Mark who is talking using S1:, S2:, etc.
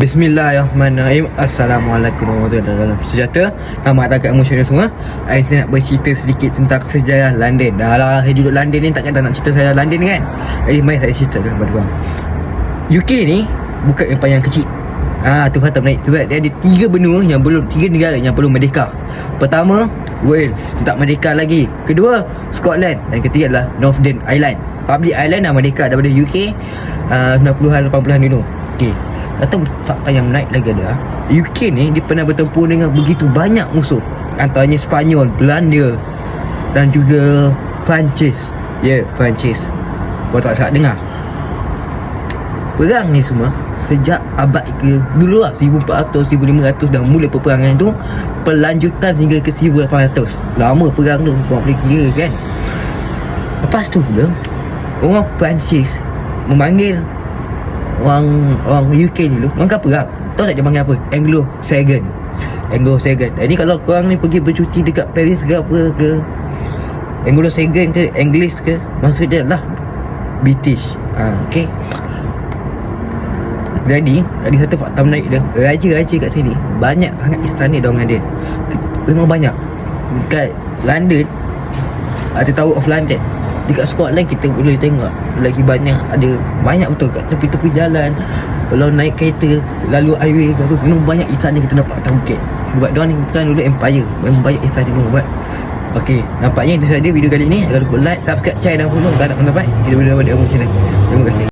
S1: Bismillahirrahmanirrahim Assalamualaikum warahmatullahi wabarakatuh Sejahtera Selamat datang kat Emotional semua Hari ni nak bercerita sedikit tentang sejarah London Dah lah saya duduk London ni takkan tak nak cerita sejarah London kan Jadi mari saya ceritakan kepada korang UK ni bukan yang kecil Ah tu Fatam naik sebab dia ada tiga benua yang belum tiga negara yang belum merdeka. Pertama, Wales tetap merdeka lagi. Kedua, Scotland dan ketiga adalah Northern Ireland. Public Ireland dah merdeka daripada UK uh, 90-an 80-an dulu. Okey. Atau fakta yang menarik lagi adalah UK ni dia pernah bertempur dengan begitu banyak musuh. Antaranya Sepanyol, Belanda dan juga Perancis. Ya, yeah, Perancis. Kau tak salah dengar. Perang ni semua sejak abad ke dulu lah 1400 1500 dah mula peperangan tu berlanjutan hingga ke 1800 lama perang tu kau boleh kira kan lepas tu pula orang Perancis memanggil orang orang UK dulu orang perang tahu tak dia panggil apa? Anglo-Saxon. Anglo-Saxon. Jadi kalau korang ni pergi bercuti dekat Paris ke apa ke Anglo-Saxon ke English ke maksud dia lah British. Ha, okay jadi ada satu fakta menarik dia. Raja-raja kat sini Banyak sangat istana dia orang ada. Memang banyak. Dekat London Ada Tower of London Dekat Scotland kita boleh tengok Lagi banyak Ada banyak betul kat tepi-tepi jalan Kalau naik kereta Lalu highway ke apa Memang banyak istana kita nampak atas bukit Sebab dia ni bukan dulu empire Memang banyak istana dulu buat Okey, nampaknya itu saja video kali ini. Jangan lupa like, subscribe, share dan follow. Tak nak pendapat, kita boleh dapat di channel. Terima kasih.